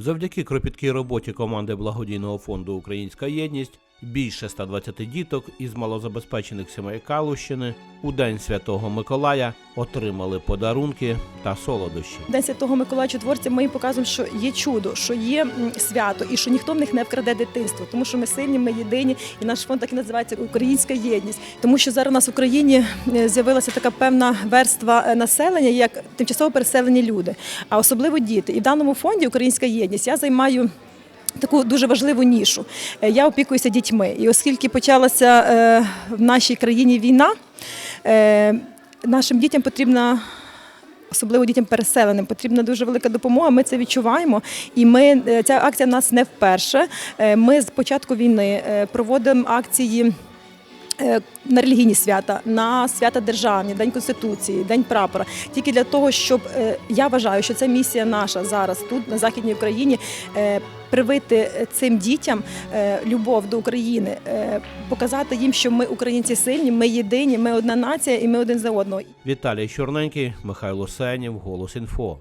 Завдяки кропіткій роботі команди благодійного фонду Українська єдність більше 120 діток із малозабезпечених сімей Калущини у День Святого Миколая отримали подарунки та солодощі. День Святого Миколая Чудотворця ми їм показуємо, що є чудо, що є свято, і що ніхто в них не вкраде дитинство, тому що ми сильні, ми єдині, і наш фонд так і називається Українська єдність. Тому що зараз у нас в Україні е, з'явилася така певна верства е, населення, як тимчасово переселені люди, а особливо діти. І в даному фонді Українська єдність я займаю. Таку дуже важливу нішу. Е, Я опікуюся дітьми. І оскільки почалася е, в нашій країні війна, е, нашим дітям потрібна особливо дітям переселеним, потрібна дуже велика допомога. Ми це відчуваємо. І ми ця акція в нас не вперше. Ми з початку війни проводимо акції. Е, На релігійні свята, на свята державні, День Конституції, День прапора. Тільки для того, щоб е, я вважаю, що це місія наша зараз тут, на Західній Україні, е, привити цим дітям любов до України, показати їм, що ми українці сильні, ми єдині, ми одна нація і ми один за одного. Віталій Чорненький, Михайло Сенів, Голос Інфо.